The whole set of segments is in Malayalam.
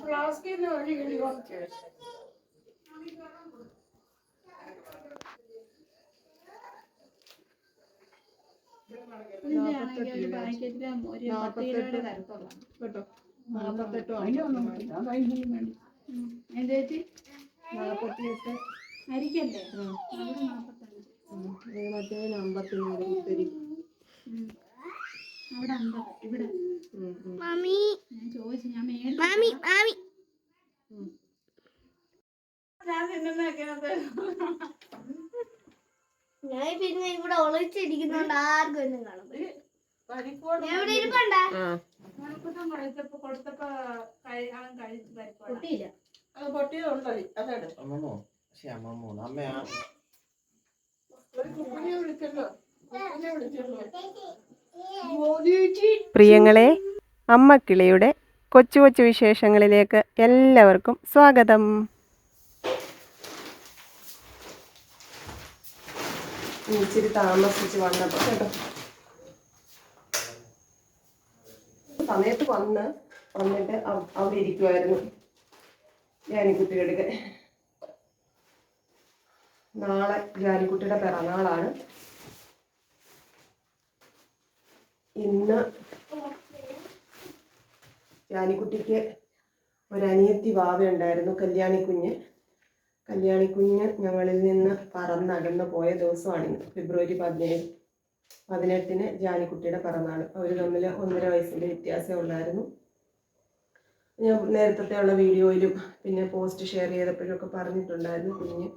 ഫ്ലാസ്കിൽ നിന്ന് ഒരു കിളി കുറച്ച് അരിക്കല്ലേ മറ്റേ അമ്പത്തിനാല് കുത്തരി ഉം. അവിടെ അമ്പത് ഇവിടെ. മാമി. ഞാൻ ചോദിച്ചു ഞാൻ മേടിച്ചു. മാമി മാമി. ഞാൻ പിന്നെ ഇവിടെ ഒളിച്ചിരിക്കുന്നോണ്ട് ആർക്കും ഒന്നും കാണും എവിടെ ഇരിപ്പണ്ട? മലപ്പുറം കൊടുത്തപ്പോ കൊടുത്തപ്പോ അവൻ കഴിച്ച് പൊട്ടിയില്ല. അത് പൊട്ടിയതുണ്ടോ? പക്ഷെ അമ്മയാ. കുഞ്ഞിനെ വിളിച്ചല്ലോ. പ്രിയങ്ങളെ അമ്മക്കിളിയുടെ കൊച്ചു കൊച്ചു വിശേഷങ്ങളിലേക്ക് എല്ലാവർക്കും സ്വാഗതം. താമസിച്ച് വന്നപ്പോൾ കേട്ടോ. സമയത്ത് വന്ന് വന്നിട്ട് അവ- അവിടെ ഇരിക്കുമായിരുന്നു ജാനിക്കുട്ടിയുടെ നാളെ ജാനിക്കുട്ടിയുടെ പിറന്നാളാണ്. ഇന്ന് ജാനിക്കുട്ടിക്ക് ഒരനിയത്തി അനിയത്തി വാവ ഉണ്ടായിരുന്നു കല്യാണിക്കുഞ്ഞ് കല്യാണി കുഞ്ഞ് ഞങ്ങളിൽ നിന്ന് പറന്നകന്നു പോയ ദിവസമാണ് ഇന്ന് ഫെബ്രുവരി പതിനേഴ് പതിനെട്ടിന് ജാനിക്കുട്ടിയുടെ പിറന്നാൾ അവർ തമ്മിൽ ഒന്നര വയസ്സിന്റെ വ്യത്യാസം ഉള്ളായിരുന്നു. ഞാൻ നേരത്തെ ഉള്ള വീഡിയോയിലും പിന്നെ പോസ്റ്റ് ഷെയർ ചെയ്തപ്പോഴൊക്കെ പറഞ്ഞിട്ടുണ്ടായിരുന്നു കുഞ്ഞ്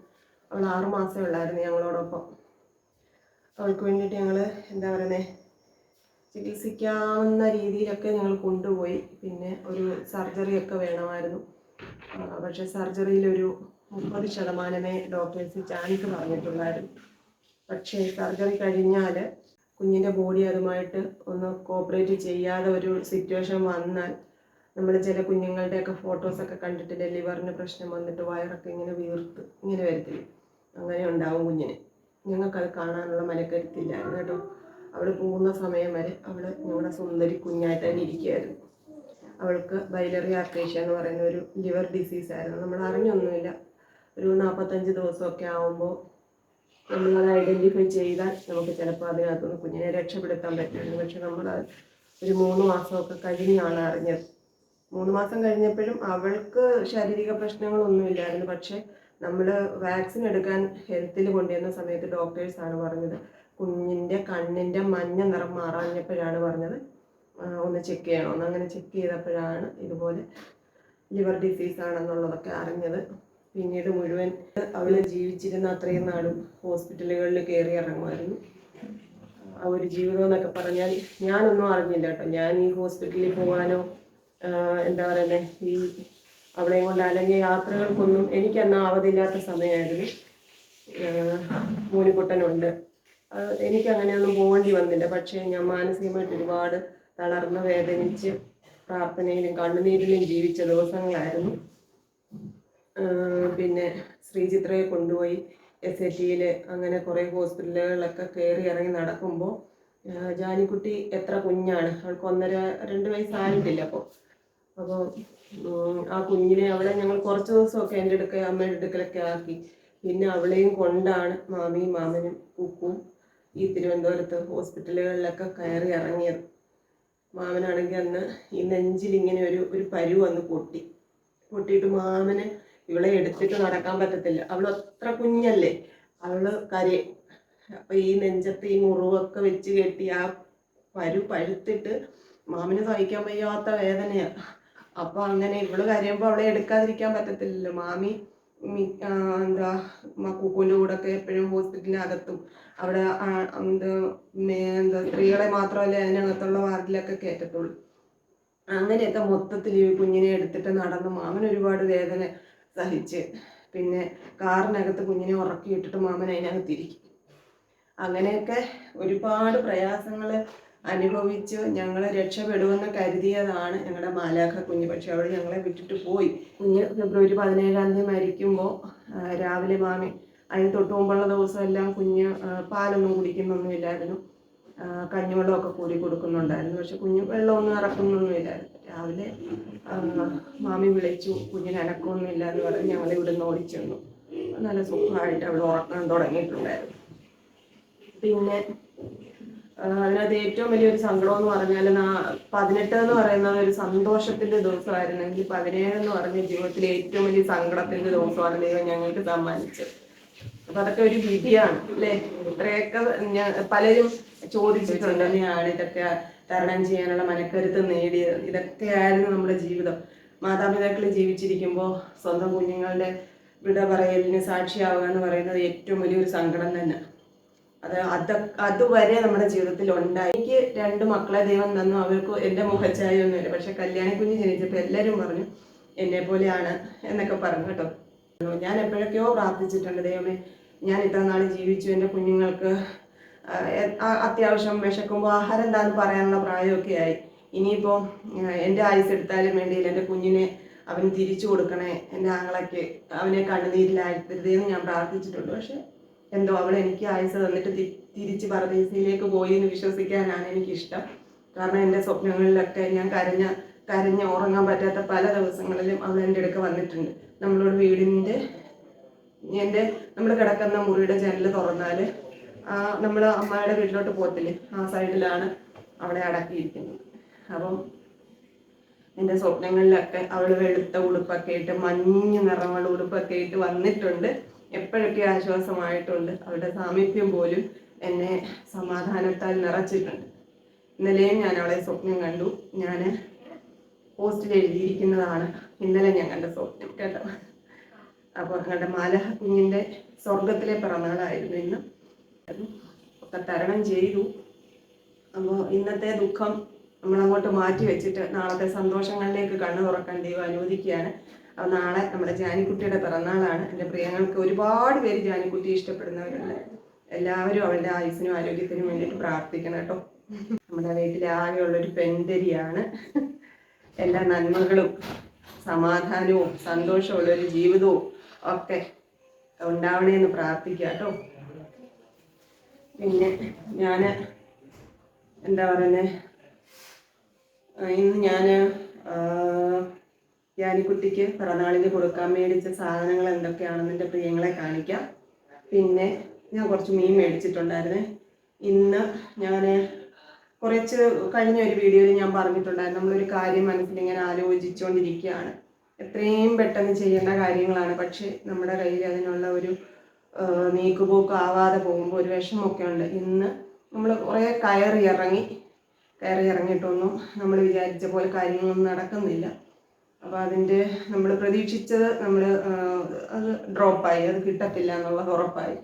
അവൾ ആറ് മാസമേ ഉള്ളായിരുന്നു ഞങ്ങളോടൊപ്പം. അവൾക്ക് വേണ്ടിയിട്ട് ഞങ്ങൾ എന്താ പറയുന്നത് ചികിത്സിക്കാവുന്ന രീതിയിലൊക്കെ ഞങ്ങൾ കൊണ്ടുപോയി. പിന്നെ ഒരു സർജറി ഒക്കെ വേണമായിരുന്നു. പക്ഷെ സർജറിയിലൊരു മുപ്പത് ശതമാനമേ ഡോക്ടേഴ്സ് ചാൻസ് പറഞ്ഞിട്ടുള്ളായിരുന്നു. പക്ഷേ സർജറി കഴിഞ്ഞാൽ കുഞ്ഞിന്റെ ബോഡി അതുമായിട്ട് ഒന്ന് കോപ്പറേറ്റ് ചെയ്യാതെ ഒരു സിറ്റുവേഷൻ വന്നാൽ നമ്മൾ ചില കുഞ്ഞുങ്ങളുടെയൊക്കെ ഫോട്ടോസൊക്കെ കണ്ടിട്ട് ലിവറിന് പ്രശ്നം വന്നിട്ട് വയറൊക്കെ ഇങ്ങനെ വീർത്ത് ഇങ്ങനെ വരത്തില്ല? അങ്ങനെ ഉണ്ടാവും കുഞ്ഞിന്. ഞങ്ങൾക്കത് കാണാനുള്ള മനക്കരുത്തില്ലായിരുന്നു കേട്ടോ. അവൾ പോകുന്ന സമയം വരെ അവൾ ഞങ്ങളുടെ സുന്ദരി കുഞ്ഞായിട്ട് തന്നെ ഇരിക്കുകയായിരുന്നു അവൾക്ക് ബൈലറി ആക്രേഷ്യ എന്ന് പറയുന്ന ഒരു ലിവർ ഡിസീസ് ആയിരുന്നു. നമ്മൾ അറിഞ്ഞൊന്നുമില്ല. ഒരു നാൽപ്പത്തഞ്ച് ദിവസമൊക്കെ ആകുമ്പോൾ നമ്മളത് ഐഡന്റിഫൈ ചെയ്താൽ നമുക്ക് ചിലപ്പോൾ അതിനകത്തുനിന്ന് കുഞ്ഞിനെ രക്ഷപ്പെടുത്താൻ പറ്റുമായിരുന്നു പക്ഷെ നമ്മൾ ഒരു മൂന്ന് മാസമൊക്കെ കഴിഞ്ഞാണ് അറിഞ്ഞത്. മൂന്ന് മാസം കഴിഞ്ഞപ്പോഴും അവൾക്ക് ശാരീരിക പ്രശ്നങ്ങളൊന്നുമില്ലായിരുന്നു. പക്ഷേ നമ്മൾ വാക്സിൻ എടുക്കാൻ ഹെൽത്തിൽ കൊണ്ടുവരുന്ന സമയത്ത് ഡോക്ടേഴ്സാണ് പറഞ്ഞത്. കുഞ്ഞിന്റെ കണ്ണിന്റെ മഞ്ഞ നിറം മാറാഞ്ഞപ്പോഴാണ് പറഞ്ഞത്. ഒന്ന് ചെക്ക് ചെയ്യണമെന്ന് അങ്ങനെ ചെക്ക് ചെയ്തപ്പോഴാണ് ഇതുപോലെ ലിവർ ഡിസീസ് ആണെന്നുള്ളതൊക്കെ അറിഞ്ഞത്. പിന്നീട് മുഴുവൻ അവൾ ജീവിച്ചിരുന്ന അത്രയും നാളും ഹോസ്പിറ്റലുകളിൽ കയറി ഇറങ്ങുമായിരുന്നു. ആ ഒരു ജീവിതം എന്നൊക്കെ പറഞ്ഞാൽ ഞാനൊന്നും അറിഞ്ഞില്ല കേട്ടോ. ഞാൻ ഈ ഹോസ്പിറ്റലിൽ പോകാനോ എന്താ പറയുന്നത് ഈ അവളെയും കൊണ്ട് അല്ലെങ്കിൽ യാത്രകൾക്കൊന്നും എനിക്കന്ന് അവധിയില്ലാത്ത സമയമായിരുന്നു. മൂലിക്കുട്ടനുണ്ട് എനിക്ക് അങ്ങനെയൊന്നും പോകേണ്ടി വന്നില്ല. പക്ഷേ ഞാൻ മാനസികമായിട്ട് ഒരുപാട് തളർന്ന് വേദനിച്ച് പ്രാർത്ഥനയിലും കണ്ണുനീരിലും ജീവിച്ച ദിവസങ്ങളായിരുന്നു. പിന്നെ ശ്രീചിത്രയെ കൊണ്ടുപോയി എസ് എ ടിയിൽ അങ്ങനെ കുറേ ഹോസ്പിറ്റലുകളിലൊക്കെ കയറി ഇറങ്ങി നടക്കുമ്പോൾ ജാനിക്കുട്ടി എത്ര കുഞ്ഞാണ്? അവൾക്ക് ഒന്നര രണ്ട് വയസ്സായിട്ടില്ല അപ്പോൾ. അപ്പോൾ ആ കുഞ്ഞിനെ അവളെ ഞങ്ങൾ കുറച്ച് ദിവസമൊക്കെ എന്റെ അടുക്ക അമ്മയുടെ അടുക്കലൊക്കെ ആക്കി. പിന്നെ അവളെയും കൊണ്ടാണ് മാമിയും മാമനും കുക്കും ഈ തിരുവനന്തപുരത്ത് ഹോസ്പിറ്റലുകളിലൊക്കെ കയറി ഇറങ്ങിയത്. മാമനാണെങ്കിൽ അന്ന് ഈ നെഞ്ചിൽ ഇങ്ങനെ ഒരു ഒരു പരു വന്ന് പൊട്ടി. പൊട്ടിയിട്ട് മാമന് ഇവളെ എടുത്തിട്ട് നടക്കാൻ പറ്റത്തില്ല. അവൾ അത്ര കുഞ്ഞല്ലേ? അവൾ കരയും. അപ്പൊ ഈ നെഞ്ചത്ത് ഈ മുറിവൊക്കെ വെച്ച് കെട്ടി ആ പരു പഴുത്തിട്ട് മാമിന് സഹിക്കാൻ വയ്യാത്ത വേദനയാ. അപ്പൊ അങ്ങനെ ഇവൾ കരയുമ്പോൾ അവളെ എടുക്കാതിരിക്കാൻ പറ്റത്തില്ലല്ലോ. മാമി എന്താ കുക്കുവിന്റെ കൂടെ ഒക്കെ എപ്പോഴും ഹോസ്പിറ്റലിനകത്തും അവിടെ എന്ത് സ്ത്രീകളെ മാത്രമല്ല അതിനകത്തുള്ള വാർഡിലൊക്കെ കയറ്റത്തുള്ളൂ. അങ്ങനെയൊക്കെ മൊത്തത്തിൽ ഈ കുഞ്ഞിനെ എടുത്തിട്ട് നടന്ന് മാമൻ ഒരുപാട് വേദന സഹിച്ച്. പിന്നെ കാറിനകത്ത് കുഞ്ഞിനെ ഉറക്കിയിട്ടിട്ട് മാമൻ അതിനകത്ത് ഇരിക്കും അങ്ങനെയൊക്കെ ഒരുപാട് പ്രയാസങ്ങൾ അനുഭവിച്ച് ഞങ്ങളെ രക്ഷപ്പെടുമെന്ന് കരുതിയതാണ് ഞങ്ങളുടെ മാലാഖ കുഞ്ഞ്. പക്ഷെ അവൾ ഞങ്ങളെ വിട്ടിട്ട് പോയി. കുഞ്ഞ് ഫെബ്രുവരി പതിനേഴാം തീയതി മരിക്കുമ്പോൾ രാവിലെ മാമി അതിന് തൊട്ട് മുമ്പുള്ള ദിവസമെല്ലാം കുഞ്ഞ് പാലൊന്നും കുടിക്കുന്നൊന്നുമില്ലായിരുന്നു. കഞ്ഞിവെള്ളമൊക്കെ കൂടി കൊടുക്കുന്നുണ്ടായിരുന്നു. പക്ഷെ കുഞ്ഞ് വെള്ളമൊന്നും ഇറക്കുന്നൊന്നുമില്ലായിരുന്നു. രാവിലെ മാമി വിളിച്ചു കുഞ്ഞിന് അനക്കമൊന്നുമില്ല എന്ന് പറഞ്ഞ് ഞങ്ങൾ ഇവിടെ നിന്ന് ഓടിച്ചിരുന്നു നല്ല സുഖമായിട്ട് അവിടെ ഉറക്കാൻ തുടങ്ങിയിട്ടുണ്ടായിരുന്നു. പിന്നെ അതിനകത്ത് ഏറ്റവും വലിയൊരു സങ്കടം എന്ന് പറഞ്ഞാൽ പതിനെട്ട് എന്ന് പറയുന്നത് ഒരു സന്തോഷത്തിന്റെ ദിവസമായിരുന്നെങ്കിൽ പതിനേഴ് എന്ന് പറഞ്ഞ ജീവിതത്തിലെ ഏറ്റവും വലിയ സങ്കടത്തിന്റെ ദിവസമാണ് ദൈവം ഞങ്ങൾക്ക് സമ്മാനിച്ചത്. അതൊക്കെ ഒരു വിധിയാണ് അല്ലെ? ഇത്രയൊക്കെ പലരും ചോദിച്ചിട്ടുണ്ട്. എങ്ങനെയാണ് ഇതൊക്കെ തരണം ചെയ്യാനുള്ള മനക്കരുത്ത് നേടിയത്. ഇതൊക്കെയായിരുന്നു നമ്മുടെ ജീവിതം. മാതാപിതാക്കൾ ജീവിച്ചിരിക്കുമ്പോൾ സ്വന്തം കുഞ്ഞുങ്ങളുടെ വിട പറയലിന് സാക്ഷിയാവുക എന്ന് പറയുന്നത് ഏറ്റവും വലിയൊരു സങ്കടം തന്നെ. അത് അത് അതുവരെ നമ്മുടെ ജീവിതത്തിൽ ഉണ്ടായി. എനിക്ക് രണ്ട് മക്കളെ ദൈവം തന്നു. അവർക്ക് എന്റെ മുഖച്ചായ ഒന്നുമില്ല പക്ഷെ കല്യാണി കുഞ്ഞ് ജനിച്ചപ്പോൾ എല്ലാവരും പറഞ്ഞു എന്നെ പോലെയാണ് എന്നൊക്കെ പറഞ്ഞു കേട്ടോ. ഞാൻ എപ്പോഴൊക്കെയോ പ്രാർത്ഥിച്ചിട്ടുണ്ട് ദൈവമേ ഞാൻ ഇത്ര നാൾ ജീവിച്ചു. എന്റെ കുഞ്ഞുങ്ങൾക്ക് അത്യാവശ്യം വിശക്കുമ്പോൾ ആഹാരം എന്താന്ന് പറയാനുള്ള പ്രായമൊക്കെ ആയി. ഇനിയിപ്പോൾ എന്റെ ആയുസ് എടുത്താലും വേണ്ടിയില്ല. എന്റെ കുഞ്ഞിനെ അവന് തിരിച്ചു കൊടുക്കണേ. എന്റെ ആങ്ങളൊക്കെ അവനെ കണ്ണുനീരിലായിരുത്തരുതേന്ന് ഞാൻ പ്രാർത്ഥിച്ചിട്ടുണ്ട്. പക്ഷെ എന്തോ അവൾ എനിക്ക് ആയുസ് തന്നിട്ട് തിരിച്ച് പരദേശിയിലേക്ക് പോയി എന്ന് വിശ്വസിക്കാനാണ് എനിക്കിഷ്ടം. കാരണം എന്റെ സ്വപ്നങ്ങളിലൊക്കെ ഞാൻ കരഞ്ഞ കരഞ്ഞ് ഉറങ്ങാൻ പറ്റാത്ത പല ദിവസങ്ങളിലും അവൾ എന്റെ അടുക്ക വന്നിട്ടുണ്ട്. നമ്മളോട് വീടിന്റെ എന്റെ നമ്മൾ കിടക്കുന്ന മുറിയുടെ ജനൽ തുറന്നാൽ ആ നമ്മൾ അമ്മയുടെ വീട്ടിലോട്ട് പോകത്തില്ലേ? ആ സൈഡിലാണ് അവിടെ അടക്കിയിരിക്കുന്നത്. അപ്പം എന്റെ സ്വപ്നങ്ങളിലൊക്കെ അവൾ വെളുത്ത ഉടുപ്പൊക്കെ ഇട്ട് മഞ്ഞ നിറമുള്ള ഉടുപ്പൊക്കെ ഇട്ട് വന്നിട്ടുണ്ട്. എപ്പോഴൊക്കെ ആശ്വാസമായിട്ടുണ്ട് അവരുടെ സാമീപ്യം പോലും എന്നെ സമാധാനത്താൽ നിറച്ചിട്ടുണ്ട്. ഇന്നലെയും ഞാൻ അവളെ സ്വപ്നം കണ്ടു. ഞാൻ പോസ്റ്റിൽ എഴുതിയിരിക്കുന്നതാണ് ഇന്നലെ ഞാൻ കണ്ട സ്വപ്നം കേട്ടോ. അപ്പോൾ ഞങ്ങളുടെ മാലഹ കുഞ്ഞിന്റെ സ്വർഗത്തിലെ പിറന്നാളായിരുന്നു ഇന്ന്. ഒക്കെ തരണം ചെയ്തു. അപ്പോൾ ഇന്നത്തെ ദുഃഖം നമ്മൾ അങ്ങോട്ട് മാറ്റി വെച്ചിട്ട് നാളത്തെ സന്തോഷങ്ങളിലേക്ക് കണ്ണു തുറക്കാൻ ദൈവം അനുവദിക്കുകയാണ്. അപ്പോൾ നാളെ നമ്മുടെ ജാനിക്കുട്ടിയുടെ പിറന്നാളാണ്. എന്റെ പ്രിയങ്ങൾക്ക് ഒരുപാട് പേര് ജാനിക്കുട്ടി ഇഷ്ടപ്പെടുന്നവരുണ്ട്. എല്ലാവരും അവളുടെ ആയുസിനും ആരോഗ്യത്തിനും വേണ്ടിയിട്ട് പ്രാർത്ഥിക്കണം കേട്ടോ. നമ്മുടെ വീട്ടിലെ ആകെയുള്ളൊരു പെൺതരിയാണ്. എല്ലാ നന്മകളും സമാധാനവും സന്തോഷമുള്ള ഒരു ജീവിതവും ഒക്കെ ഉണ്ടാവണേന്ന് പ്രാർത്ഥിക്കുക കേട്ടോ പിന്നെ ഞാൻ എന്താ പറയുന്നത് ഇന്ന് ഞാൻ യാനിക്കുട്ടിക്ക് പിറന്നാളിന് കൊടുക്കാൻ മേടിച്ച സാധനങ്ങൾ എന്തൊക്കെയാണെന്ന് എന്റെ പ്രിയങ്ങളെ കാണിക്കാം. പിന്നെ ഞാൻ കുറച്ച് മീൻ മേടിച്ചിട്ടുണ്ടായിരുന്നേ. ഇന്ന് ഞാൻ കുറച്ച് കഴിഞ്ഞ ഒരു വീഡിയോയിൽ ഞാൻ പറഞ്ഞിട്ടുണ്ടായിരുന്നു. നമ്മളൊരു കാര്യം മനസ്സിലിങ്ങനെ ആലോചിച്ചുകൊണ്ടിരിക്കുകയാണ് എത്രയും പെട്ടെന്ന് ചെയ്യേണ്ട കാര്യങ്ങളാണ്. പക്ഷേ നമ്മുടെ കയ്യിൽ അതിനുള്ള ഒരു നീക്കുപോക്ക് ആവാതെ പോകുമ്പോൾ ഒരു വിഷമമൊക്കെ ഉണ്ട്. ഇന്ന് നമ്മൾ കുറേ കയറി ഇറങ്ങി കയറി ഇറങ്ങിയിട്ടൊന്നും നമ്മൾ വിചാരിച്ച പോലെ കാര്യങ്ങളൊന്നും നടക്കുന്നില്ല. അപ്പോൾ അതിന്റെ നമ്മൾ പ്രതീക്ഷിച്ചത് നമ്മൾ അത് ഡ്രോപ്പായി അത് കിട്ടത്തില്ല എന്നുള്ളത് ഉറപ്പായി.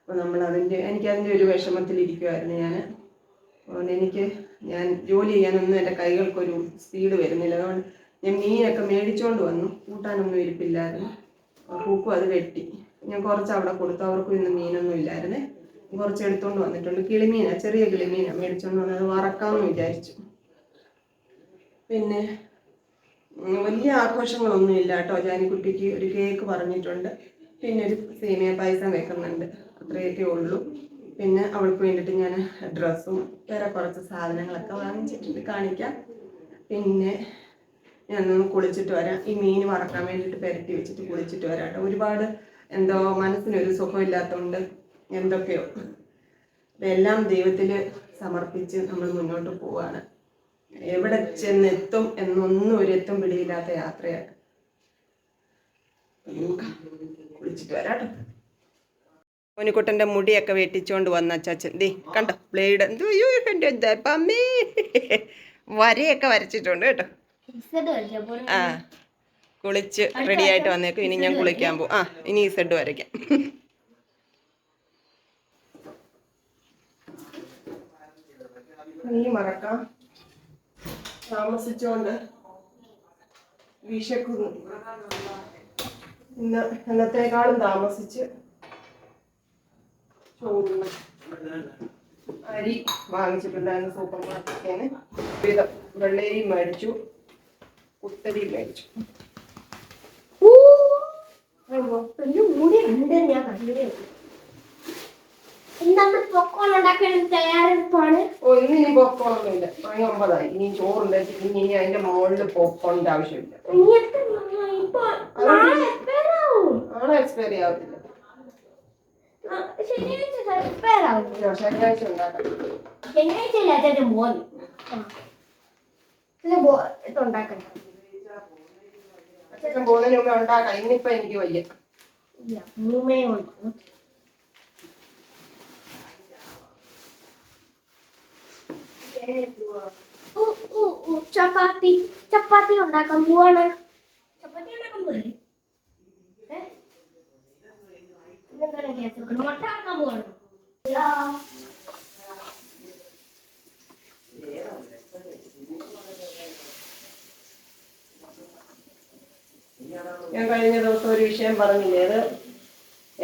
അപ്പോൾ നമ്മൾ അതിന്റെ എനിക്കതിന്റെ ഒരു വിഷമത്തിലിരിക്കുമായിരുന്നു ഞാൻ അതുകൊണ്ട് എനിക്ക് ഞാൻ ജോലി ചെയ്യാനൊന്നും എന്റെ കൈകൾക്കൊരു സ്പീഡ് വരുന്നില്ല. അതുകൊണ്ട് ഞാൻ മീനൊക്കെ മേടിച്ചുകൊണ്ട് വന്നു. കൂട്ടാനൊന്നും ഇരിപ്പില്ലായിരുന്നു. പൂക്കും അത് വെട്ടി. ഞാൻ കുറച്ച് അവിടെ കൊടുത്തു. അവർക്കും ഇന്ന് മീനൊന്നും ഇല്ലായിരുന്നേ. കുറച്ച് എടുത്തുകൊണ്ട് വന്നിട്ടുണ്ട്. കിളിമീനാ ചെറിയ കിളിമീനാ മേടിച്ചുകൊണ്ട് വന്നത്. വറക്കാമെന്ന് വിചാരിച്ചു. പിന്നെ വലിയ ആഘോഷങ്ങളൊന്നും ഇല്ല കേട്ടോ. ജാനിക്കുട്ടിക്ക് ഒരു കേക്ക് പറഞ്ഞിട്ടുണ്ട്. പിന്നെ ഒരു സേമിയ പായസം വെക്കുന്നുണ്ട്. അത്രയൊക്കെ ഉള്ളൂ. പിന്നെ അവൾക്ക് വേണ്ടിയിട്ട് ഞാൻ ഡ്രസ്സും വേറെ കുറച്ച് സാധനങ്ങളൊക്കെ വാങ്ങിച്ചിട്ടുണ്ട്. കാണിക്കാം. പിന്നെ ഞാൻ കുളിച്ചിട്ട് വരാം. ഈ മീൻ വറക്കാൻ വേണ്ടിയിട്ട് പെരട്ടി വെച്ചിട്ട് കുളിച്ചിട്ട് വരാം കേട്ടോ ഒരുപാട് എന്തോ മനസ്സിനൊരു സുഖമില്ലാത്തതുകൊണ്ട് എന്തൊക്കെയോ. ഇതെല്ലാം ദൈവത്തിൽ സമർപ്പിച്ച് നമ്മൾ മുന്നോട്ട് പോവാണ്. എവിടെ ചെന്നെത്തും എന്നൊന്നും ഒരു എത്തും പിടിയില്ലാത്ത യാത്രയാണ് കുളിച്ചിട്ട് വരാട്ടോ. മോനിക്കുട്ടന്റെ മുടിയൊക്കെ വെട്ടിച്ചോണ്ട് വന്ന അച്ചാച്ചൻ. ദേ കണ്ടോ? ബ്ലേഡ് എന്തോ അയ്യോ എന്റെ ദപ്പമ്മേ വരയൊക്കെ വരച്ചിട്ടുണ്ട് കേട്ടോ. ആ കുളിച്ച് റെഡി ആയിട്ട് വന്നേക്കും. ഇനി ഞാൻ കുളിക്കാൻ പോകും ആ ഇനി ഈ സെഡ് വരയ്ക്കാം. നീ മറക്കാം. താമസിച്ചോണ്ട് വിശക്കുന്നു. ഇന്ന് എന്നത്തേക്കാളും താമസിച്ച് ചോറുണ്ണ. അരി വാങ്ങിച്ചിട്ടുണ്ടായിരുന്നു സൂപ്പർ മാർക്കറ്റിൽ നിന്ന്. വിധം വെള്ളരി മേടിച്ചു. കുത്തരി മേടിച്ചു ഉണ്ട് ഞാൻ. നമ്മൾ ഉണ്ടാക്കാൻ തയ്യാറെടുപ്പാണ്. ഓ ഇന്ന് ഇനി പോപ്കോണൊന്നും ഇല്ല. മണി ഒമ്പതായി. ഇനി ചോറുണ്ട് ഇനി ഇനി അതിന്റെ മുകളിൽ പോപ്കോണിന്റെ ആവശ്യമില്ല. നാളെ എക്സ്പയറി ആവത്തില്ല ശനിയാഴ്ച ശനിയാഴ്ച ഉണ്ടാക്കാം. ശനിയാഴ്ചയല്ലേ അച്ഛന്റെ മോൻ. ഇതുണ്ടാക്കണ്ട അച്ഛൻ പോകുന്നതിന് മുമ്പേ ഉണ്ടാക്കാം ഇന്നിപ്പോ എനിക്ക് വയ്യ. മൂമേ ഉണ്ട് ചപ്പാത്തി. ചപ്പാത്തി ഉണ്ടാക്കാൻ പോവാണ്. ചപ്പാത്തി ഉണ്ടാക്കാൻ പോലെ മുട്ട ഉണ്ടാക്കാൻ പോവാണ് ഞാൻ കഴിഞ്ഞ ദിവസം ഒരു വിഷയം പറഞ്ഞില്ലേ? അത്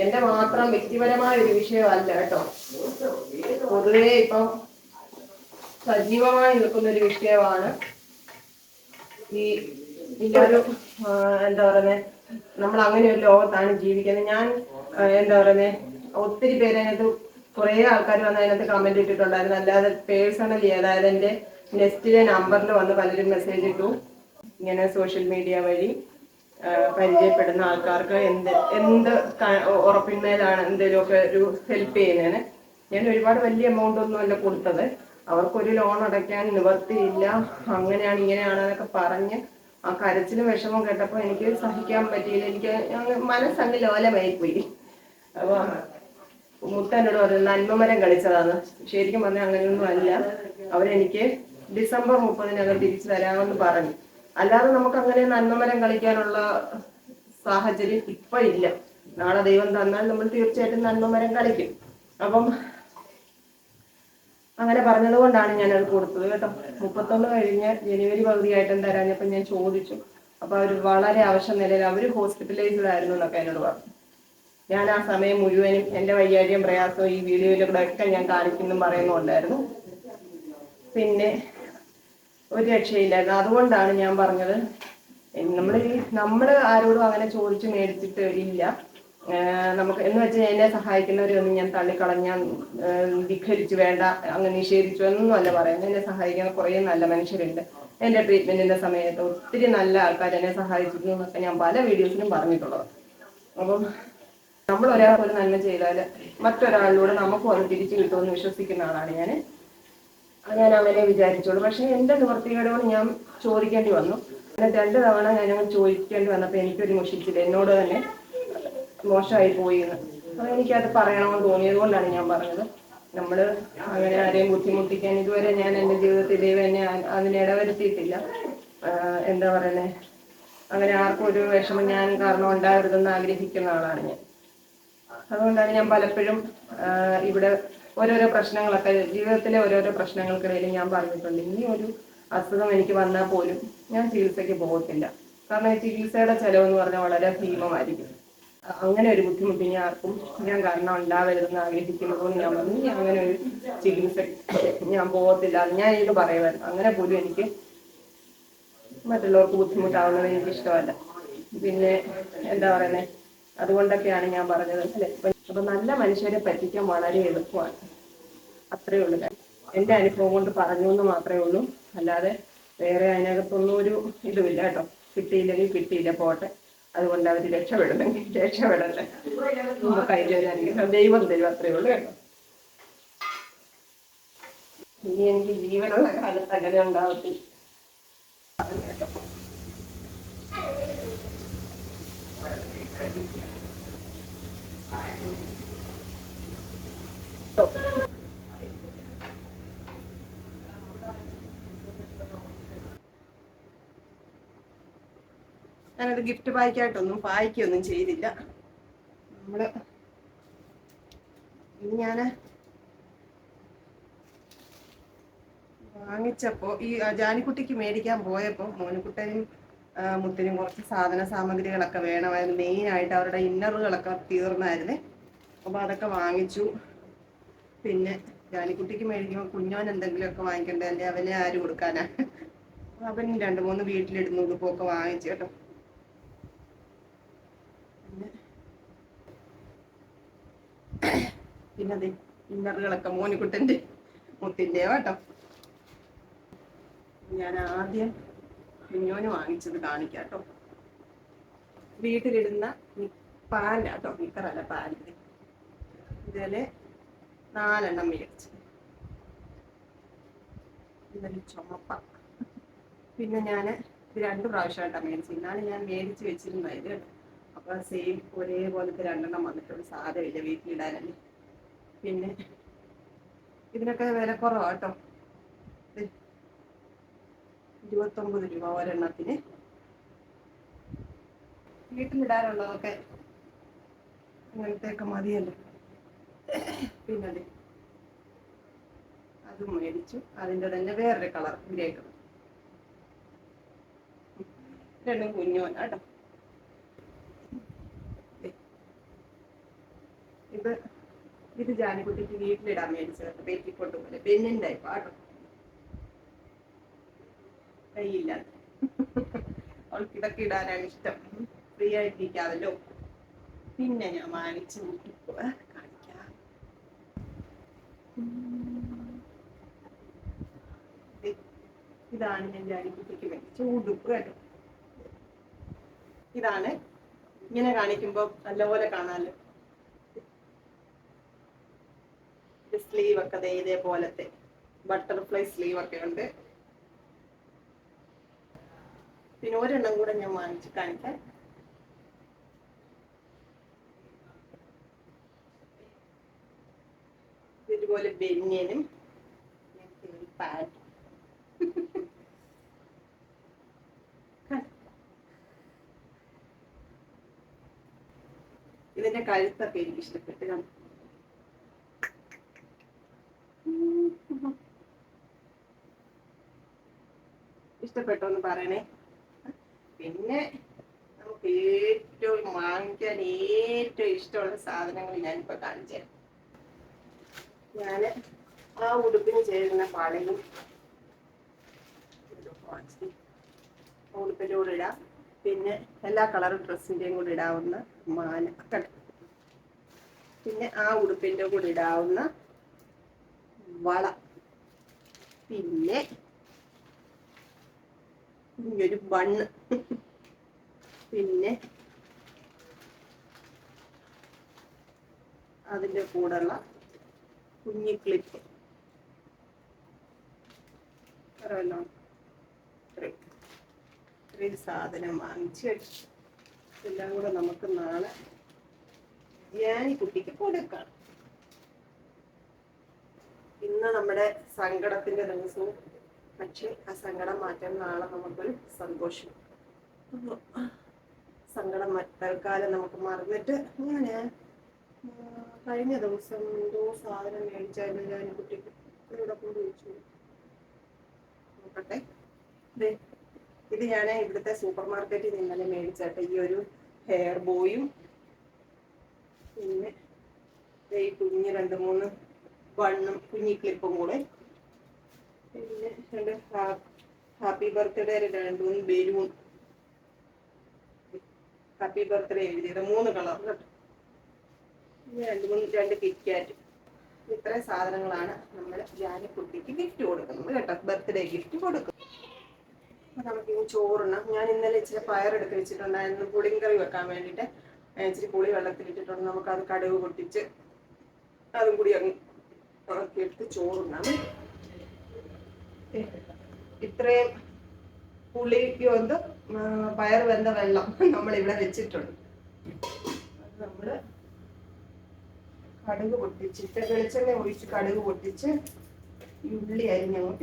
എന്റെ മാത്രം വ്യക്തിപരമായ ഒരു വിഷയമല്ല കേട്ടോ. പൊതുവെ ഇപ്പം സജീവമായി നിൽക്കുന്ന ഒരു വിഷയമാണ്. ഈ ഈ ഒരു എന്താ പറയുന്നത് നമ്മൾ അങ്ങനെ ഒരു ലോകത്താണ് ജീവിക്കുന്നത്. ഞാൻ എന്താ പറയുന്നത് ഒത്തിരി പേര് അതിനകത്ത് കുറേ ആൾക്കാർ വന്ന് അതിനകത്ത് കമന്റ് ഇട്ടിട്ടുണ്ടായിരുന്നു. അല്ലാതെ പേഴ്സണലി അതായത് എന്റെ നെസ്റ്റിലെ നമ്പറിൽ വന്ന് പലരും മെസ്സേജ് ഇട്ടു. ഇങ്ങനെ സോഷ്യൽ മീഡിയ വഴി. പരിചയപ്പെടുന്ന ആൾക്കാർക്ക് എന്ത് എന്ത് ഉറപ്പിന്മേലാണ് എന്തെങ്കിലുമൊക്കെ ഒരു ഹെൽപ്പ് ചെയ്യുന്നതിന്. ഞാൻ ഒരുപാട് വലിയ എമൗണ്ട് ഒന്നും അല്ല കൊടുത്തത്. അവർക്കൊരു ലോൺ അടയ്ക്കാൻ നിവർത്തിയില്ല അങ്ങനെയാണ് ഇങ്ങനെയാണ് എന്നൊക്കെ പറഞ്ഞ് ആ കരച്ചിലും വിഷമം കേട്ടപ്പോൾ എനിക്ക് സഹിക്കാൻ പറ്റിയില്ല. എനിക്ക് മനസ്സങ്ങ് ലോലമായി പോയി അപ്പൊ മുത്തനോട് പറഞ്ഞു നന്മമരം കളിച്ചതാണ് ശരിക്കും പറഞ്ഞാൽ അങ്ങനെയൊന്നും അല്ല. അവരെനിക്ക് ഡിസംബർ മുപ്പതിനകം തിരിച്ചു തരാമെന്ന് പറഞ്ഞു. അല്ലാതെ നമുക്ക് അങ്ങനെ നന്മമരം കളിക്കാനുള്ള സാഹചര്യം ഇപ്പൊ ഇല്ല. നാളെ ദൈവം തന്നാൽ നമ്മൾ തീർച്ചയായിട്ടും നന്മമരം കളിക്കും. അപ്പം അങ്ങനെ പറഞ്ഞത് കൊണ്ടാണ് ഞാൻ അത് കൊടുത്തത് കേട്ടോ. മുപ്പത്തൊന്ന് കഴിഞ്ഞ് ജനുവരി പകുതിയായിട്ടും തരാഞ്ഞപ്പോൾ ഞാൻ ചോദിച്ചു. അപ്പൊ അവർ വളരെ ആവശ്യ നിലയിൽ അവർ ഹോസ്പിറ്റലൈസ്ഡ് ആയിരുന്നു എന്നൊക്കെ എന്നോട് പറഞ്ഞു. ഞാൻ ആ സമയം മുഴുവനും എന്റെ വയ്യാഴിയും പ്രയാസവും ഈ വീഡിയോയിലൂടെ ഒക്കെ ഞാൻ കാണിക്കുന്നു പറയുന്നുണ്ടായിരുന്നു പിന്നെ ഒരു രക്ഷയില്ലായിരുന്നു. അതുകൊണ്ടാണ് ഞാൻ പറഞ്ഞത്. നമ്മൾ നമ്മൾ ആരോടും അങ്ങനെ ചോദിച്ചു മേടിച്ചിട്ട് ഇല്ല നമുക്ക് എന്ന് വെച്ചാൽ എന്നെ സഹായിക്കുന്നവരൊന്നും ഞാൻ തള്ളിക്കളഞ്ഞ ധിഖരിച്ചു വേണ്ട അങ്ങനെ നിഷേധിച്ചു എന്നൊന്നും അല്ല പറയുന്നത്. എന്നെ സഹായിക്കുന്ന കുറേ നല്ല മനുഷ്യരുണ്ട്. എന്റെ ട്രീറ്റ്മെന്റിന്റെ സമയത്ത് ഒത്തിരി നല്ല ആൾക്കാർ എന്നെ സഹായിച്ചിരുന്നു എന്നൊക്കെ ഞാൻ പല വീഡിയോസിലും പറഞ്ഞിട്ടുള്ളത്. അപ്പം നമ്മൾ ഒരാൾക്ക് ഒരു നന്മ ചെയ്താൽ മറ്റൊരാളിലൂടെ നമുക്കും അത് തിരിച്ചു കിട്ടുമെന്ന് വിശ്വസിക്കുന്ന ആളാണ് ഞാൻ ഞാൻ അങ്ങനെ വിചാരിച്ചോളൂ. പക്ഷെ എന്റെ നിവർത്തികളോട് ഞാൻ ചോദിക്കേണ്ടി വന്നു. അങ്ങനെ രണ്ട് തവണ ഞാൻ അങ്ങനെ ചോദിക്കേണ്ടി വന്നപ്പോൾ എനിക്കൊരു മുഷിച്ചില്ല എന്നോട് തന്നെ മോശമായി പോയി എന്ന്. അപ്പൊ എനിക്കത് പറയണമെന്ന് തോന്നിയത് കൊണ്ടാണ് ഞാൻ പറഞ്ഞത്. നമ്മൾ അങ്ങനെ ആരെയും ബുദ്ധിമുട്ടിക്കാൻ ഇതുവരെ ഞാൻ എന്റെ ജീവിതത്തിൽ ദൈവം എന്നെ അതിന് ഇടവരുത്തിയിട്ടില്ല. എന്താ പറയുന്നത് അങ്ങനെ ആർക്കും ഒരു വിഷമം ഞാൻ കാരണം ഉണ്ടാകരുതെന്ന് ആഗ്രഹിക്കുന്ന ആളാണ് ഞാൻ. അതുകൊണ്ടാണ് ഞാൻ പലപ്പോഴും ഇവിടെ ഓരോരോ പ്രശ്നങ്ങളൊക്കെ ജീവിതത്തിലെ ഓരോരോ പ്രശ്നങ്ങൾക്കിടയിൽ ഞാൻ പറഞ്ഞിട്ടുണ്ട്. ഇനി ഒരു അസുഖം എനിക്ക് വന്നാൽ പോലും ഞാൻ ചികിത്സയ്ക്ക് പോകത്തില്ല. കാരണം ഈ ചികിത്സയുടെ ചെലവെന്ന് പറഞ്ഞാൽ വളരെ ഭീമമായിരിക്കും. അങ്ങനെ ഒരു ബുദ്ധിമുട്ട് ഇനി ആർക്കും ഞാൻ കാരണം ഉണ്ടാവരുതെന്ന് ആഗ്രഹിക്കുന്നതുകൊണ്ട് ഞാൻ പറഞ്ഞു "ഇനി അങ്ങനെ ഒരു ചികിത്സ ഞാൻ പോകത്തില്ല. അത് ഞാൻ ഇത് പറയുമായിരുന്നു. അങ്ങനെ പോലും എനിക്ക് മറ്റുള്ളവർക്ക് ബുദ്ധിമുട്ടാവുന്നത് എനിക്ക് ഇഷ്ടമല്ല പിന്നെ എന്താ പറയുന്നത് അതുകൊണ്ടൊക്കെയാണ് ഞാൻ പറഞ്ഞത്. അല്ലെ? അപ്പൊ നല്ല മനുഷ്യരെ പറ്റിക്കാൻ വളരെ എളുപ്പമാണ്. അത്രേ ഉള്ളൂ എന്റെ അനുഭവം കൊണ്ട് പറഞ്ഞു എന്ന് മാത്രമേ ഉള്ളൂ. അല്ലാതെ വേറെ അതിനകത്തൊന്നും ഒരു ഇതുമില്ല കേട്ടോ. കിട്ടിയില്ലെങ്കിൽ കിട്ടിയില്ല പോട്ടെ. അതുകൊണ്ട് അവർ രക്ഷപ്പെടുന്നെങ്കിൽ രക്ഷപ്പെടട്ടെ നമുക്ക് ദൈവം തരും അത്രേ ഉള്ളൂ കേട്ടോ. ഇനി എനിക്ക് ജീവനുള്ള കാലത്ത് അങ്ങനെ ഉണ്ടാവത്തില്ല. ഞാനത് ഗിഫ്റ്റ് പായ്ക്കായിട്ടൊന്നും പായ്ക്കൊന്നും ചെയ്തില്ല. നമ്മൾ ഇനി വാങ്ങിച്ചപ്പോ ഈ ജാനിക്കുട്ടിക്ക് മേടിക്കാൻ പോയപ്പോ മോനുകുട്ടനും ആ, മുത്തിനും കുറച്ച് സാധന സാമഗ്രികളൊക്കെ വേണമായിരുന്നു. മെയിനായിട്ട് അവരുടെ ഇന്നറുകളൊക്കെ തീർന്നായിരുന്നേ. അപ്പൊ അതൊക്കെ വാങ്ങിച്ചു. പിന്നെ ജാനിക്കുട്ടിക്ക് മേടിക്കുമ്പോൾ കുഞ്ഞോൻ എന്തെങ്കിലുമൊക്കെ വാങ്ങിക്കണ്ടേ? അല്ലെ? അവനെ ആര് കൊടുക്കാനാ? അവൻ രണ്ട് മൂന്ന് വീട്ടിലിടുന്ന. ഉടുപ്പൊക്കെ വാങ്ങിച്ചു കേട്ടോ. പിന്നെ പിന്നെ അതെ ഇന്നറുകളൊക്കെ മോനിക്കുട്ടന്റെ മുത്തിന്റെയോ കേട്ടോ? ഞാൻ ആദ്യം കുഞ്ഞോന് വാങ്ങിച്ചത് കാണിക്കാം കേട്ടോ വീട്ടിലിടുന്ന പാല കേട്ടോ നിക്കറല്ല പാലിന്. ഇതിൽ നാലെണ്ണം മേടിച്ചു. ഇതൊരു ചുമപ്പ. പിന്നെ ഞാൻ രണ്ട് പ്രാവശ്യമായിട്ടാണ് മേടിച്ചത്. ഇന്നാണ് ഞാൻ മേടിച്ച് വെച്ചിരുന്നത് കേട്ടോ. അപ്പൊ സെയിം ഒരേപോലത്തെ രണ്ടെണ്ണം വന്നിട്ടുണ്ട് സാധനമില്ല വീട്ടിലിടാനല്ലേ. പിന്നെ ഇതിനൊക്കെ വില കുറവാ കേട്ടോ. ഇത് ഇരുപത്തൊമ്പത് രൂപ ഒരെണ്ണത്തിന്. വീട്ടിലിടാനുള്ളതൊക്കെ അങ്ങനത്തെയൊക്കെ മതിയല്ലോ. പിന്നെ അതും മേടിച്ചു. അതിന്റെ തന്നെ വേറൊരു കളർ ഗ്രേ കളർ. രണ്ടും കുഞ്ഞോന കേട്ടോ. ഇത് ഇത് ജാനിക്കുട്ടിക്ക് വീട്ടിലിടാൻ മേടിച്ചത്. പേറ്റിക്കൊണ്ടു പോലെ. പെണ്ണിന്റെ പാട്ടോ. കയ്യില്ലാത്ത അവൾക്ക് ഇതൊക്കെ ഇടാനാണ് ഇഷ്ടം. ഫ്രീ ആയിട്ടിരിക്കാമല്ലോ പിന്നെ ഞാൻ വാങ്ങിച്ചു ഇതാണ് എന്റെ ജാനിക്കുട്ടിക്ക് മേടിച്ച ഉടുപ്പ് കേട്ടോ. ഇതാണ് ഇങ്ങനെ കാണിക്കുമ്പോൾ നല്ലപോലെ കാണാമല്ലോ. സ്ലീവ് ഒക്കെ ഇതേപോലത്തെ ബട്ടർഫ്ലൈ സ്ലീവ് ഒക്കെ ഉണ്ട്. പിന്നെ ഒരെണ്ണം കൂടെ ഞാൻ വാങ്ങിച്ച് കാണിക്കാം. ഇതുപോലെ ബെന്യനും ഇതിന്റെ കഴുത്തൊക്കെ എനിക്ക് ഇഷ്ടപ്പെട്ടു? ഇഷ്ടപ്പെട്ടോ എന്ന് പറയണേ? പിന്നെ നമുക്ക് ഏറ്റവും വാങ്ങിക്കാൻ ഏറ്റവും ഇഷ്ടമുള്ള സാധനങ്ങൾ ഞാനിപ്പോ കാണിച്ചു ഞാൻ ആ ഉടുപ്പിന് ചേരുന്ന പാളയും ഉടുപ്പിന്റെ കൂടെ ഇടാം. പിന്നെ എല്ലാ കളർ ഡ്രസ്സിന്റെയും കൂടെ ഇടാവുന്ന മാന? പിന്നെ ആ ഉടുപ്പിന്റെ കൂടെ ഇടാവുന്ന വള. പിന്നെ ഒരു ബണ്ണ് പിന്നെ അതിന്റെ കൂടെയുള്ള കുഞ്ഞി ക്ലിപ്പ് അറിയല്ലോ ഇത്രയും സാധനം വാങ്ങിച്ച് എല്ലാം കൂടെ നമുക്ക് നാളെ ഈ കുട്ടിക്ക് കൊടുക്കാം. ഇന്ന് നമ്മുടെ സങ്കടത്തിന്റെ ദിവസവും പക്ഷെ ആ സങ്കടം മാറ്റാൻ നാളെ നമുക്കൊരു സന്തോഷം. അപ്പോൾ സങ്കടം തൽക്കാലം നമുക്ക് മറന്നിട്ട് ഞാൻ കഴിഞ്ഞ ദിവസം എന്തോ സാധനം മേടിച്ചായിരുന്നു ഞാൻ കുട്ടിക്ക് ഇവിടെ കൊണ്ട് വെച്ചു. നോക്കട്ടെ. ഇത് ഞാൻ ഇവിടുത്തെ സൂപ്പർ മാർക്കറ്റിൽ നിന്ന് ഇന്നലെ മേടിച്ചാട്ടെ. ഈ ഒരു ഹെയർ ബോയും പിന്നെ ഈ കുഞ്ഞ് രണ്ട് മൂന്ന് വണ്ണും കുഞ്ഞി ക്ലിപ്പും കൂടെ പിന്നെ രണ്ട് ഹാപ്പി ബർത്ത്ഡേ രണ്ട് മൂന്ന് ബലൂൺ. ഹാപ്പി ബർത്ത്ഡേ എഴുതിയത്. മൂന്ന് കളർ കേട്ടോ. രണ്ട് മൂന്ന് രണ്ട് കിറ്റ്കാറ്റ് ഇത്രയും സാധനങ്ങളാണ് നമ്മൾ ജാനിക്കുട്ടിക്ക് ഗിഫ്റ്റ് കൊടുക്കുന്നത് കേട്ടോ. ബർത്ത്ഡേ ഗിഫ്റ്റ് കൊടുക്കും നമുക്ക് ഇനി ചോറുണ്ണാം ഞാൻ ഇന്നലെ ഇച്ചിരി പയറെടുത്ത് വെച്ചിട്ടുണ്ടായിരുന്നു. പുളിങ്കറി വെക്കാൻ വേണ്ടിയിട്ട്. ഇച്ചിരി പുളി വെള്ളത്തിലിട്ടിട്ടുണ്ട് നമുക്കത് കടുക് പൊട്ടിച്ച് അതും കൂടി അങ്ങ് ഇളക്കിയെടുത്ത് ചോറുണ്ണാം ഇത്രയും പുളിക്ക് പയർ വെന്ത വെള്ളം നമ്മൾ ഇവിടെ വെച്ചിട്ടുണ്ട് നമ്മൾ കടുക് പൊട്ടിച്ചിട്ട് വെളിച്ചെണ്ണ ഒഴിച്ച് കടുക് പൊട്ടിച്ച് ഈ ഉള്ളി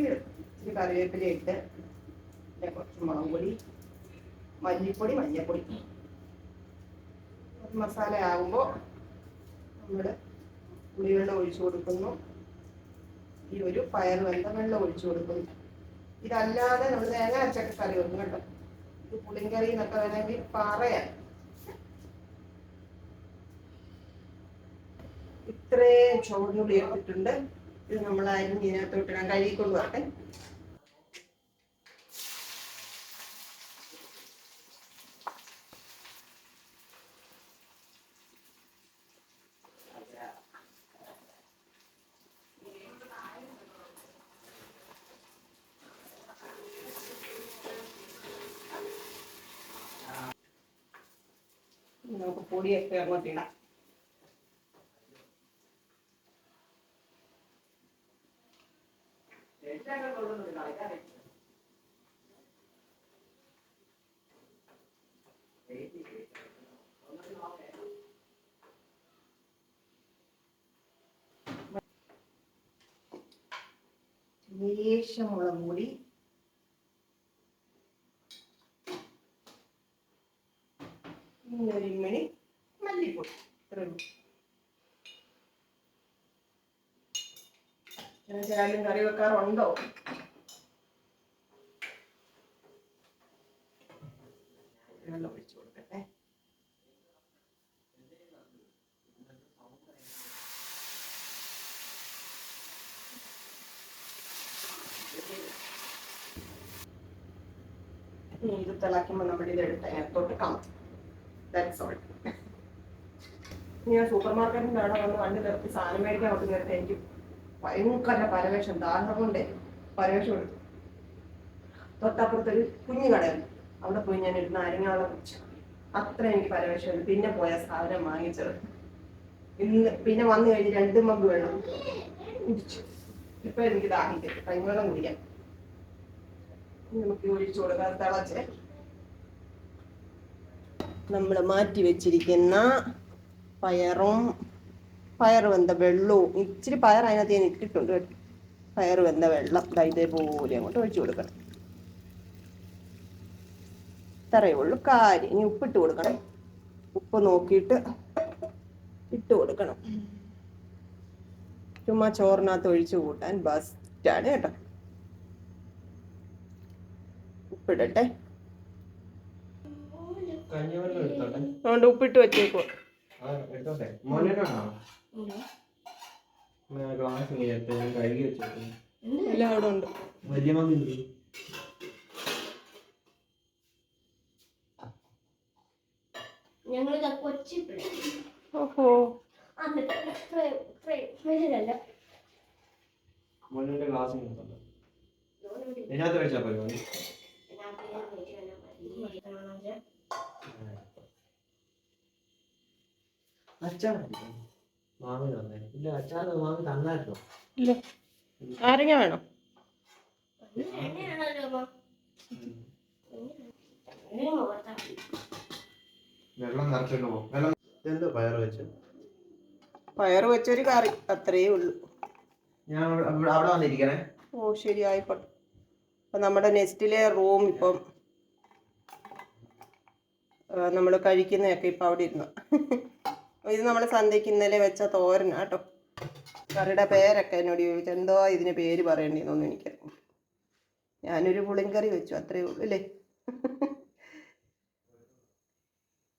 ഇടും. ഇച്ചിരി കറിവേപ്പില ഇട്ട് പിന്നെ കുറച്ച് മുളക് പൊടി മല്ലിപ്പൊടി മഞ്ഞൾപ്പൊടി. മസാല ആകുമ്പോൾ നമ്മൾ പുളിവെള്ളം ഒഴിച്ചു കൊടുക്കുന്നു. ഈ ഒരു പയർ വെന്ത വെള്ളം ഒഴിച്ചു കൊടുക്കുന്നു. ഇതല്ലാതെ നമ്മൾ തേങ്ങ അരച്ചൊക്കെ കറി വെക്കും കേട്ടോ. ഇത് പുളിങ്കറി എന്നൊക്കെ വേണമെങ്കിൽ പറയാം. ഇത്രയും ചുവന്നുള്ളി എടുത്തിട്ടുണ്ട് ഇത് നമ്മളായിരുന്നു ഇതിനകത്തോട്ട് ഞാൻ കഴുകിക്കൊണ്ട് വരട്ടെ ഇനി നമുക്ക് പൊടിയൊക്കെ അങ്ങോട്ട് ഇടാം. ലേശം മുളക് പൊടി ഒരു മണി മല്ലിപ്പൊടി. ഇത്രയേ ഉള്ളൂ. കറി വെക്കാറുണ്ടോ വെള്ളം ഒഴിച്ചു കൊടുക്കട്ടെ. ഇത് തിളയ്ക്കുമ്പോൾ നമ്മൾ ഇത് എടുത്ത് അതിനകത്തോട്ട് കാണും ദാറ്റ്സ് ഓൾ ഞാൻ സൂപ്പർ മാർക്കറ്റിന്റെ അവിടെ വന്ന് വണ്ടി നിർത്തി സാധനം മേടിക്കാൻ അങ്ങോട്ട് നേരത്തെ എനിക്ക് ഭയങ്കര പരവേഷം ദാഹം കൊണ്ടേ പരവേഷം എടുത്തു. തൊട്ടപ്പുറത്തൊരു കുഞ്ഞു കടയുണ്ട്. അവിടെ പോയി ഞാൻ ഇരുന്ന് അരിങ്ങാവെള്ളം കുടിച്ചു. അത്ര എനിക്ക് പരവേഷം പിന്നെ പോയ സാധനം വാങ്ങിച്ചത്. ഇന്ന് പിന്നെ വന്നു കഴിഞ്ഞ് രണ്ട് മഗ് വെള്ളം കുടിച്ചു. ഇപ്പൊ എനിക്ക് ദാഹിക്കും കൈവെള്ളം കുടിക്കാം. നമുക്ക് ഒഴിച്ചു കൊടുക്കാൻ തിളച്ച് നമ്മൾ മാറ്റി വെച്ചിരിക്കുന്ന പയറും പയർ വെന്ത വെള്ളവും ഇച്ചിരി പയർ അതിനകത്ത് ഞാൻ ഇട്ടിട്ടുണ്ട് കേട്ടോ. പയർ വെന്ത വെള്ളം. ഇതേപോലെ അങ്ങോട്ട് ഒഴിച്ചു കൊടുക്കണം. ഇത്രയേ ഉള്ളൂ കാര്യം. ഇനി ഉപ്പിട്ട് കൊടുക്കണം. ഉപ്പ് നോക്കിയിട്ട് ഇട്ട് കൊടുക്കണം. ചുമ്മാ ചോറിനകത്ത് ഒഴിച്ചു കൂട്ടാൻ ബസ്റ്റാണ് കേട്ടോ. ഉപ്പിടട്ടെ. അതുകൊണ്ട് ഉപ്പിട്ട് വെച്ചേക്കോ എടുത്തോട്ടെ. മോനാണോ ഗ്ലാസ് എടുത്ത് ഞാൻ കഴുകി വെച്ചോട്ടെ എല്ലാം അവിടെ ഉണ്ട്. വലിയ മതി ഞങ്ങളിത് കൊച്ചി ഓഹോ. മോനെ? ഗ്ലാസ് ഇതിനകത്ത് വെച്ചാൽ പോയി അച്ചാർ മാമി തന്നെ. ഇല്ല അച്ചാർ മാമി തന്നായിരുന്നു? ഇല്ല. നാരങ്ങ വേണോ? വെള്ളം നിറച്ചിട്ട് പോകും വെള്ളം എന്തോ പയർ വെച്ച്? പയർ വെച്ചൊരു കറി അത്രേ ഉള്ളൂ. ഞാൻ അവിടെ വന്നിരിക്കണേ. ഓ ശരി ആയിക്കോട്ടെ. അപ്പം നമ്മുടെ നെസ്റ്റിലെ റൂം ഇപ്പം നമ്മൾ കഴിക്കുന്നതൊക്കെ ഇപ്പം അവിടെ ഇരുന്നു. ഇത് നമ്മൾ സന്ധ്യയ്ക്ക് ഇന്നലെ വെച്ച തോരനാ കേട്ടോ കറിയുടെ പേരൊക്കെ എന്നോട് ചോദിച്ചു എന്തോ ഇതിന് പേര് പറയേണ്ടിയെന്നൊന്നും എനിക്കറിയാം ഞാനൊരു പുളിങ്കറി വെച്ചു അത്രയേ ഉള്ളൂ അല്ലേ?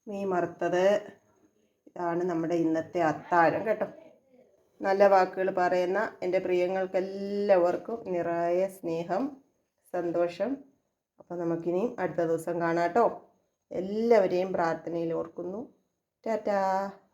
മീൻ മറുത്തത് ഇതാണ് നമ്മുടെ ഇന്നത്തെ അത്താഴം കേട്ടോ. നല്ല വാക്കുകൾ പറയുന്ന എന്റെ പ്രിയങ്ങൾക്കെല്ലാവർക്കും നിറയെ സ്നേഹം സന്തോഷം. അപ്പോൾ നമുക്കിനിയും അടുത്ത ദിവസം കാണാം കേട്ടോ. എല്ലാവരെയും പ്രാർത്ഥനയിൽ ഓർക്കുന്നു. Tata.